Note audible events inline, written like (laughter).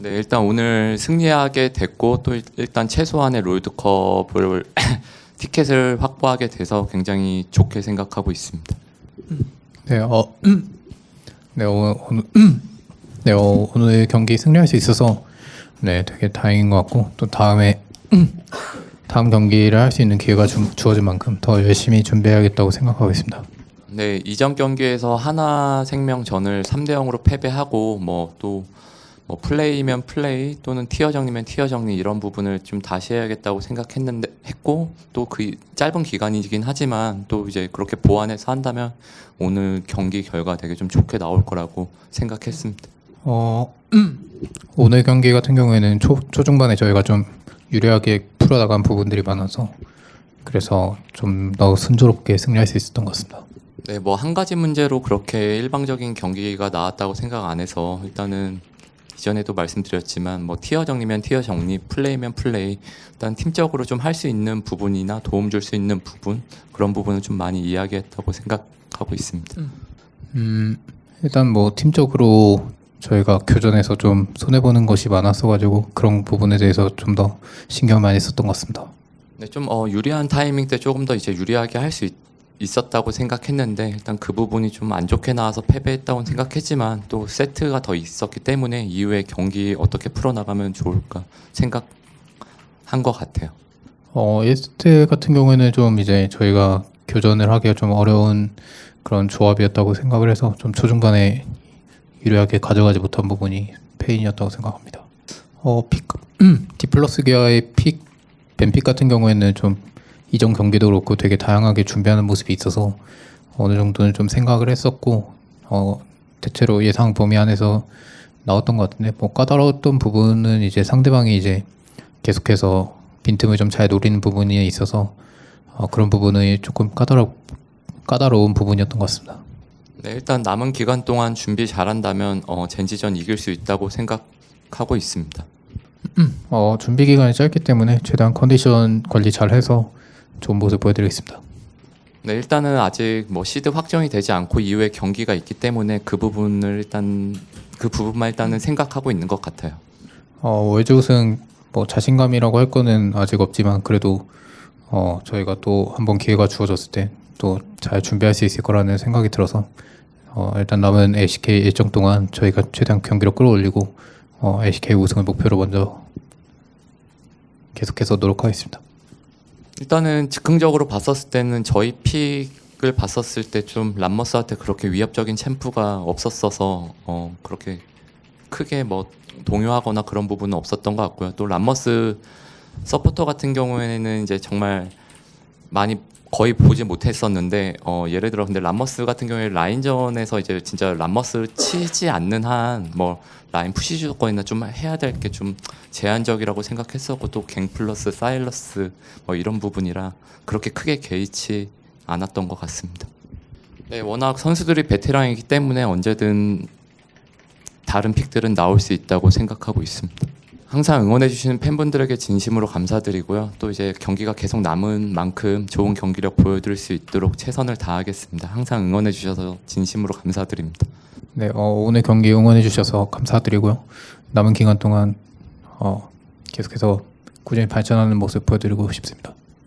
네, 일단 오늘 승리하게 됐고 또 일- 일단 최소한의 롤드컵을 (coughs) 티켓을 확보하게 돼서 굉장히 좋게 생각하고 있습니다. 네, 어, (clears throat) 네, 오, 오늘, (clears throat) 네, 어, 오늘 경기 승리할 수 있어서 네, 되게 다행인 것 같고 또 다음에 (clears throat) 다음 경기를 할 수 있는 기회가 주, 주어진 만큼 더 열심히 준비해야겠다고 생각하고 있습니다. 네, 이전 경기에서 하나 생명 전을 3대 0으로 패배하고 뭐또 뭐 플레이면 플레이 또는 티어 정리면 티어 정리 이런 부분을 좀 다시 해야겠다고 생각했는데 했고 또 그 짧은 기간이긴 하지만 또 이제 그렇게 보완해서 한다면 오늘 경기 결과 되게 좀 좋게 나올 거라고 생각했습니다. 어, (clears throat) 오늘 경기 같은 경우에는 초, 초중반에 저희가 좀 유리하게 풀어나간 부분들이 많아서 그래서 좀 더 순조롭게 승리할 수 있었던 것 같습니다. 네, 뭐 한 가지 문제로 그렇게 일방적인 경기가 나왔다고 생각 안 해서 일단은 이전에도 말씀드렸지만 뭐 티어 정리면 티어 정리, 플레이면 플레이, 일단 팀적으로 좀 할 수 있는 부분이나 도움 줄 수 있는 부분 그런 부분을 좀 많이 이야기했다고 생각하고 있습니다. 음, 일단 뭐 팀적으로 저희가 교전에서 좀 손해 보는 것이 많았어 가지고 그런 부분에 대해서 좀 더 신경 많이 썼던 것 같습니다. 네, 좀 어, 유리한 타이밍 때 조금 더 이제 유리하게 할 수 있었다고 생각했는데 일단 그 부분이 좀 안 좋게 나와서 패배했다고 생각했지만 또 세트가 더 있었기 때문에 이후에 경기 어떻게 풀어나가면 좋을까 생각한 것 같아요. 어, 예스트 같은 경우에는 좀 이제 저희가 교전을 하기가 좀 어려운 그런 조합이었다고 생각을 해서 좀 초중반에 유리하게 가져가지 못한 부분이 페인이었다고 생각합니다. 어, 픽, (clears throat) 디플러스 기아의 픽, 벤픽 같은 경우에는 좀 이전 경기도 그렇고 되게 다양하게 준비하는 모습이 있어서 어느 정도는 좀 생각을 했었고, 어, 대체로 예상 범위 안에서 나왔던 것 같은데, 뭐 까다로웠던 부분은 이제 상대방이 이제 계속해서 빈틈을 좀 잘 노리는 부분이 있어서 어, 그런 부분이 조금 까다롭, 까다로운 부분이었던 것 같습니다. 네, 일단 남은 기간 동안 준비 잘한다면 어, 젠지전 이길 수 있다고 생각하고 있습니다. 어, 준비 기간이 짧기 때문에 최대한 컨디션 관리 잘 해서 좋은 모습 보여드리겠습니다. 네, 일단은 아직 뭐 시드 확정이 되지 않고 이후에 경기가 있기 때문에 그 부분을 일단 그 부분만 일단은 생각하고 있는 것 같아요. 어, 월드 우승 뭐 자신감이라고 할 거는 아직 없지만 그래도 어, 저희가 또 한번 기회가 주어졌을 때 또 잘 준비할 수 있을 거라는 생각이 들어서 어, 일단 남은 LCK 일정 동안 저희가 최대한 경기를 끌어올리고 어, LCK 우승을 목표로 먼저 계속해서 노력하겠습니다. 일단은 즉흥적으로 봤었을 때는 저희 픽을 봤었을 때 좀 람머스한테 그렇게 위협적인 챔프가 없었어서 어, 그렇게 크게 뭐 동요하거나 그런 부분은 없었던 것 같고요. 또 람머스 서포터 같은 경우에는 이제 정말 많이 거의 보지 못했었는데 어, 예를 들어 근데 람머스 같은 경우에 라인전에서 이제 진짜 람머스를 치지 않는 한 뭐 라인 푸시 조건이나 좀 해야 될 게 좀 제한적이라고 생각했었고 또 갱 플러스 사일러스 뭐 이런 부분이라 그렇게 크게 개의치 않았던 것 같습니다. 네, 워낙 선수들이 베테랑이기 때문에 언제든 다른 픽들은 나올 수 있다고 생각하고 있습니다. 항상 응원해주시는 팬분들에게 진심으로 감사드리고요. 또 이제 경기가 계속 남은 만큼 좋은 경기력 보여드릴 수 있도록 최선을 다하겠습니다. 항상 응원해주셔서 진심으로 감사드립니다. 네, 어, 오늘 경기 응원해 주셔서 감사드리고요. 남은 기간 동안 어, 계속해서 꾸준히 발전하는 모습 보여드리고 싶습니다.